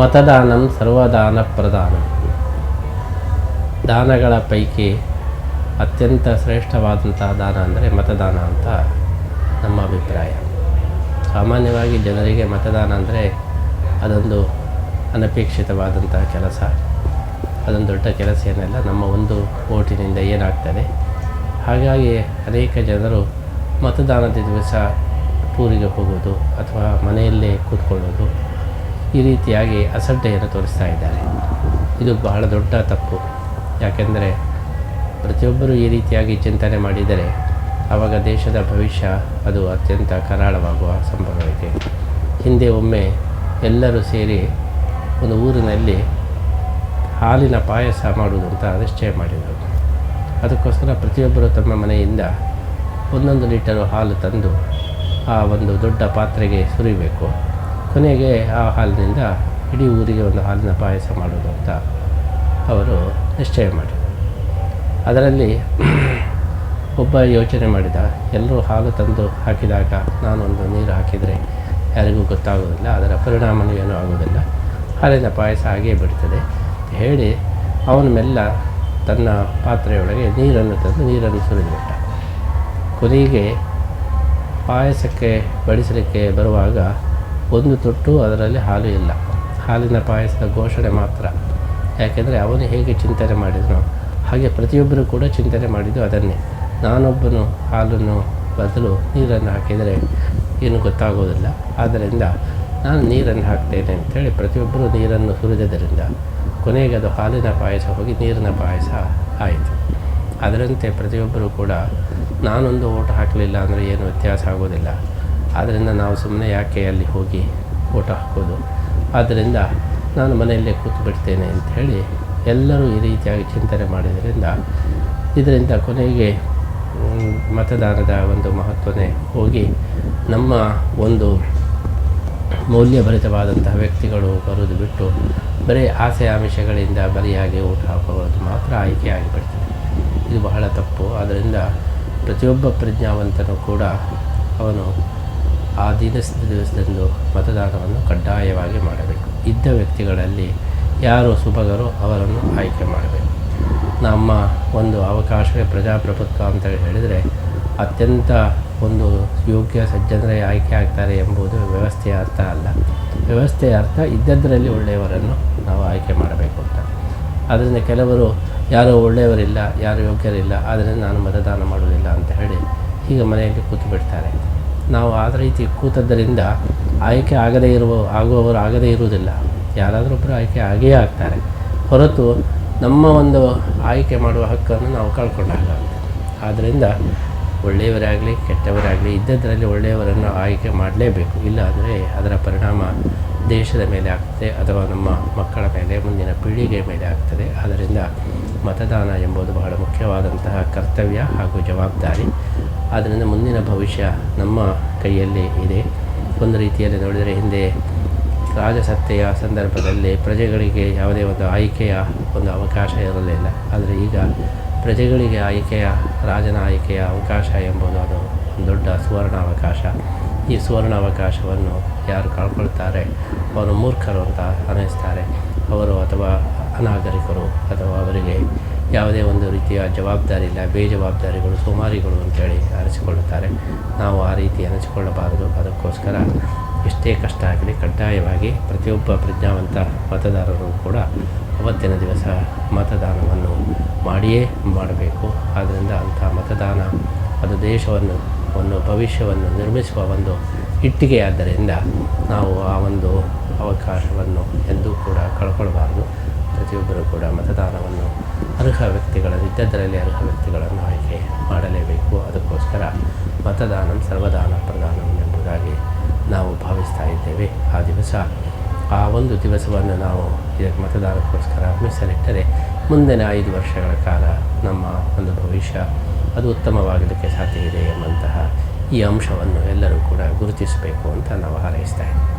ಮತದಾನಂ ಸರ್ವದಾನ ಪ್ರದಾನ ದಾನಗಳ ಪೈಕಿ ಅತ್ಯಂತ ಶ್ರೇಷ್ಠವಾದಂತಹ ದಾನ ಅಂದರೆ ಮತದಾನ ಅಂತ ನಮ್ಮ ಅಭಿಪ್ರಾಯ. ಸಾಮಾನ್ಯವಾಗಿ ಜನರಿಗೆ ಮತದಾನ ಅಂದರೆ ಅದೊಂದು ಅನಪೇಕ್ಷಿತವಾದಂತಹ ಕೆಲಸ. ಅದೊಂದು ದೊಡ್ಡ ಕೆಲಸ ಏನಲ್ಲ, ನಮ್ಮ ಒಂದು ಓಟಿನಿಂದ ಏನಾಗ್ತದೆ. ಹಾಗಾಗಿ ಅನೇಕ ಜನರು ಮತದಾನದ ದಿವಸ ಟೂರಿಗೆ ಹೋಗೋದು ಅಥವಾ ಮನೆಯಲ್ಲೇ ಕೂತ್ಕೊಳ್ಳೋದು ಈ ರೀತಿಯಾಗಿ ಅಸಡ್ಡೆಯನ್ನು ತೋರಿಸ್ತಾ ಇದ್ದಾರೆ. ಇದು ಬಹಳ ದೊಡ್ಡ ತಪ್ಪು. ಯಾಕೆಂದರೆ ಪ್ರತಿಯೊಬ್ಬರೂ ಈ ರೀತಿಯಾಗಿ ಚಿಂತನೆ ಮಾಡಿದರೆ ಆವಾಗ ದೇಶದ ಭವಿಷ್ಯ ಅದು ಅತ್ಯಂತ ಕರಾಳವಾಗುವ ಸಂಭವವಿದೆ. ಹಿಂದೆ ಒಮ್ಮೆ ಎಲ್ಲರೂ ಸೇರಿ ಒಂದು ಊರಿನಲ್ಲಿ ಹಾಲಿನ ಪಾಯಸ ಮಾಡುವುದು ಅಂತ ನಿಶ್ಚಯ ಮಾಡಿದರು. ಅದಕ್ಕೋಸ್ಕರ ಪ್ರತಿಯೊಬ್ಬರು ತಮ್ಮ ಮನೆಯಿಂದ ಒಂದೊಂದು ಲೀಟರು ಹಾಲು ತಂದು ಆ ಒಂದು ದೊಡ್ಡ ಪಾತ್ರೆಗೆ ಸುರಿಬೇಕು. ಕೊನೆಗೆ ಆ ಹಾಲಿನಿಂದ ಇಡೀ ಊರಿಗೆ ಒಂದು ಹಾಲಿನ ಪಾಯಸ ಮಾಡೋದು ಅಂತ ಅವರು ನಿಶ್ಚಯ ಮಾಡಿದರು. ಅದರಲ್ಲಿ ಒಬ್ಬ ಯೋಚನೆ ಮಾಡಿದ, ಎಲ್ಲರೂ ಹಾಲು ತಂದು ಹಾಕಿದಾಗ ನಾನೊಂದು ನೀರು ಹಾಕಿದರೆ ಯಾರಿಗೂ ಗೊತ್ತಾಗೋದಿಲ್ಲ, ಅದರ ಪರಿಣಾಮನೂ ಏನೂ ಆಗೋದಿಲ್ಲ. ಹಾಲಿನ ಪಾಯಸ ಹಾಗೇ ಬಿಡ್ತದೆ ಹೇಳಿ ಅವನು ಮೆಲ್ಲ ತನ್ನ ಪಾತ್ರೆಯೊಳಗೆ ನೀರನ್ನು ತಂದು ನೀರನ್ನು ಸುರಿದುಬಿಟ್ಟ. ಕೊನೆಗೆ ಪಾಯಸಕ್ಕೆ ಬಡಿಸಲಿಕ್ಕೆ ಬರುವಾಗ ಒಂದು ತೊಟ್ಟು ಅದರಲ್ಲಿ ಹಾಲು ಇಲ್ಲ. ಹಾಲಿನ ಪಾಯಸದ ಘೋಷಣೆ ಮಾತ್ರ. ಯಾಕೆಂದರೆ ಅವನು ಹೇಗೆ ಚಿಂತನೆ ಮಾಡಿದನು, ಹಾಗೆ ಪ್ರತಿಯೊಬ್ಬರು ಕೂಡ ಚಿಂತನೆ ಮಾಡಿದ್ದು ಅದನ್ನೇ. ನಾನೊಬ್ಬನು ಹಾಲನ್ನು ಬದಲು ನೀರನ್ನು ಹಾಕಿದರೆ ಏನು ಗೊತ್ತಾಗೋದಿಲ್ಲ. ಆದ್ದರಿಂದ ನಾನು ನೀರನ್ನು ಹಾಕ್ತೇನೆ ಅಂಥೇಳಿ ಪ್ರತಿಯೊಬ್ಬರು ನೀರನ್ನು ಸುರಿದದರಿಂದ ಕೊನೆಗೆ ಅದು ಹಾಲಿನ ಪಾಯಸ ಹೋಗಿ ನೀರಿನ ಪಾಯಸ ಆಯಿತು. ಅದರಂತೆ ಪ್ರತಿಯೊಬ್ಬರೂ ಕೂಡ, ನಾನೊಂದು ಓಟ್ ಹಾಕಲಿಲ್ಲ ಅಂದರೆ ಏನು ವ್ಯತ್ಯಾಸ ಆಗೋದಿಲ್ಲ. ಆದ್ದರಿಂದ ನಾವು ಸುಮ್ಮನೆ ಯಾಕೆ ಅಲ್ಲಿ ಹೋಗಿ ಫೋಟೋ ಹಾಕೋದು? ಆದ್ದರಿಂದ ನಾನು ಮನೆಯಲ್ಲೇ ಕೂತು ಬಿಡ್ತೇನೆ ಅಂತ ಹೇಳಿ ಎಲ್ಲರೂ ಈ ರೀತಿಯಾಗಿ ಚಿಂತನೆ ಮಾಡಿದ್ದರಿಂದ ಇದರಿಂದ ಕೊನೆಗೆ ಮತದಾನದ ಒಂದು ಮಹತ್ವನೇ ಹೋಗಿ ನಮ್ಮ ಒಂದು ಮೌಲ್ಯಭರಿತವಾದಂತಹ ವ್ಯಕ್ತಿಗಳು ಬರುವುದು ಬಿಟ್ಟು ಬರೀ ಆಸೆ ಆಮಿಷಗಳಿಂದ ಬರಿಯಾಗಿ ಊಟ ಹಾಕೋದು ಮಾತ್ರ ಆಯ್ಕೆ ಆಗಿಬಿಡ್ತದೆ. ಇದು ಬಹಳ ತಪ್ಪು. ಆದ್ದರಿಂದ ಪ್ರತಿಯೊಬ್ಬ ಪ್ರಜ್ಞಾವಂತನೂ ಕೂಡ ಅವನು ಆ ದಿನ ದಿವಸದಂದು ಮತದಾನವನ್ನು ಕಡ್ಡಾಯವಾಗಿ ಮಾಡಬೇಕು. ಇದ್ದ ವ್ಯಕ್ತಿಗಳಲ್ಲಿ ಯಾರು ಸುಭಗರು ಅವರನ್ನು ಆಯ್ಕೆ ಮಾಡಬೇಕು. ನಮ್ಮ ಒಂದು ಅವಕಾಶವೇ ಪ್ರಜಾಪ್ರಭುತ್ವ ಅಂತ ಹೇಳಿದರೆ ಅತ್ಯಂತ ಒಂದು ಯೋಗ್ಯ ಸಜ್ಜನರೇ ಆಯ್ಕೆ ಆಗ್ತಾರೆ ಎಂಬುದು ವ್ಯವಸ್ಥೆಯ ಅರ್ಥ ಅಲ್ಲ. ವ್ಯವಸ್ಥೆಯ ಅರ್ಥ ಇದ್ದದರಲ್ಲಿ ಒಳ್ಳೆಯವರನ್ನು ನಾವು ಆಯ್ಕೆ ಮಾಡಬೇಕು ಅಂತ. ಅದರಿಂದ ಕೆಲವರು ಯಾರೂ ಒಳ್ಳೆಯವರಿಲ್ಲ, ಯಾರು ಯೋಗ್ಯರಿಲ್ಲ ಆದ್ದರಿಂದ ನಾನು ಮತದಾನ ಮಾಡುವುದಿಲ್ಲ ಅಂತ ಹೇಳಿ ಈಗ ಮನೆಯಲ್ಲಿ ಕೂತು ಬಿಡ್ತಾರೆ ನಾವು ಆ ರೀತಿ ಕೂತದ್ದರಿಂದ ಆಯ್ಕೆ ಆಗದೇ ಇರುವ, ಆಗುವವರು ಆಗದೇ ಇರುವುದಿಲ್ಲ. ಯಾರಾದರೂ ಒಬ್ಬರು ಆಯ್ಕೆ ಆಗೇ ಆಗ್ತಾರೆ. ಹೊರತು ನಮ್ಮ ಒಂದು ಆಯ್ಕೆ ಮಾಡುವ ಹಕ್ಕನ್ನು ನಾವು ಕಳ್ಕೊಂಡಾಗ. ಆದ್ದರಿಂದ ಒಳ್ಳೆಯವರಾಗಲಿ ಕೆಟ್ಟವರಾಗಲಿ ಇದ್ದದರಲ್ಲಿ ಒಳ್ಳೆಯವರನ್ನು ಆಯ್ಕೆ ಮಾಡಲೇಬೇಕು. ಇಲ್ಲ ಅಂದರೆ ಅದರ ಪರಿಣಾಮ ದೇಶದ ಮೇಲೆ ಆಗ್ತದೆ ಅಥವಾ ನಮ್ಮ ಮಕ್ಕಳ ಮೇಲೆ, ಮುಂದಿನ ಪೀಳಿಗೆ ಮೇಲೆ ಆಗ್ತದೆ. ಆದ್ದರಿಂದ ಮತದಾನ ಎಂಬುದು ಬಹಳ ಮುಖ್ಯವಾದಂತಹ ಕರ್ತವ್ಯ ಹಾಗೂ ಜವಾಬ್ದಾರಿ. ಆದ್ದರಿಂದ ಮುಂದಿನ ಭವಿಷ್ಯ ನಮ್ಮ ಕೈಯಲ್ಲಿ ಇದೆ. ಒಂದು ರೀತಿಯಲ್ಲಿ ನೋಡಿದರೆ ಹಿಂದೆ ರಾಜಸತ್ತೆಯ ಸಂದರ್ಭದಲ್ಲಿ ಪ್ರಜೆಗಳಿಗೆ ಯಾವುದೇ ಒಂದು ಆಯ್ಕೆಯ ಒಂದು ಅವಕಾಶ ಇರಲಿಲ್ಲ. ಆದರೆ ಈಗ ಪ್ರಜೆಗಳಿಗೆ ಆಯ್ಕೆಯ ರಾಜನ ಆಯ್ಕೆಯ ಅವಕಾಶ ಎಂಬುದು ಅದು ದೊಡ್ಡ ಸುವರ್ಣಾವಕಾಶ. ಈ ಸುವರ್ಣ ಅವಕಾಶವನ್ನು ಯಾರು ಕಳ್ಕೊಳ್ತಾರೆ? ಅವರು ಮೂರ್ಖರು ಅಂತ ಅನ್ನಿಸ್ತಾರೆ. ಅವರು ಅಥವಾ ಅನಾಗರಿಕರು ಅಥವಾ ಅವರಿಗೆ ಯಾವುದೇ ಒಂದು ರೀತಿಯ ಜವಾಬ್ದಾರಿ ಇಲ್ಲ, ಬೇಜವಾಬ್ದಾರಿಗಳು, ಸೋಮಾರಿಗಳು ಅಂತೇಳಿ ಅನಿಸಿಕೊಳ್ಳುತ್ತಾರೆ ನಾವು ಆ ರೀತಿ ಅನಿಸಿಕೊಳ್ಳಬಾರದು. ಅದಕ್ಕೋಸ್ಕರ ಎಷ್ಟೇ ಕಷ್ಟ ಆಗಲಿ ಕಡ್ಡಾಯವಾಗಿ ಪ್ರತಿಯೊಬ್ಬ ಪ್ರಜ್ಞಾವಂತ ಮತದಾರರು ಕೂಡ ಅವತ್ತಿನ ದಿವಸ ಮತದಾನವನ್ನು ಮಾಡಿಯೇ ಮಾಡಬೇಕು. ಆದ್ದರಿಂದ ಅಂಥ ಮತದಾನ, ಅದು ದೇಶವನ್ನು, ಒಂದು ಭವಿಷ್ಯವನ್ನು ನಿರ್ಮಿಸುವ ಒಂದು ಇಟ್ಟಿಗೆಯಾದ್ದರಿಂದ ನಾವು ಆ ಒಂದು ಅವಕಾಶವನ್ನು ಎಂದೂ ಕೂಡ ಕಳ್ಕೊಳ್ಬಾರ್ದು. ಪ್ರತಿಯೊಬ್ಬರೂ ಕೂಡ ಮತದಾನವನ್ನು ಅರ್ಹ ವ್ಯಕ್ತಿಗಳ ಇದ್ದದ್ದರಲ್ಲಿ ಅರ್ಹ ವ್ಯಕ್ತಿಗಳನ್ನು ಆಯ್ಕೆ ಮಾಡಲೇಬೇಕು. ಅದಕ್ಕೋಸ್ಕರ ಮತದಾನ ಸರ್ವದಾನ ಪ್ರದಾನ ಎಂಬುದಾಗಿ ನಾವು ಭಾವಿಸ್ತಾ ಇದ್ದೇವೆ. ಆ ದಿವಸ, ಆ ಒಂದು ದಿವಸವನ್ನು ನಾವು ಇದಕ್ಕೆ ಮತದಾನಕ್ಕೋಸ್ಕರ ಮೀಸಲಿಟ್ಟರೆ ಮುಂದಿನ ಐದು ವರ್ಷಗಳ ಕಾಲ ನಮ್ಮ ಒಂದು ಭವಿಷ್ಯ ಅದು ಉತ್ತಮವಾಗಲಿಕ್ಕೆ ಸಾಧ್ಯ ಇದೆ ಎಂಬಂತಹ ಈ ಅಂಶವನ್ನು ಎಲ್ಲರೂ ಕೂಡ ಗುರುತಿಸಬೇಕು ಅಂತ ನಾವು ಹಾರೈಸ್ತಾ ಇದ್ದೀವಿ.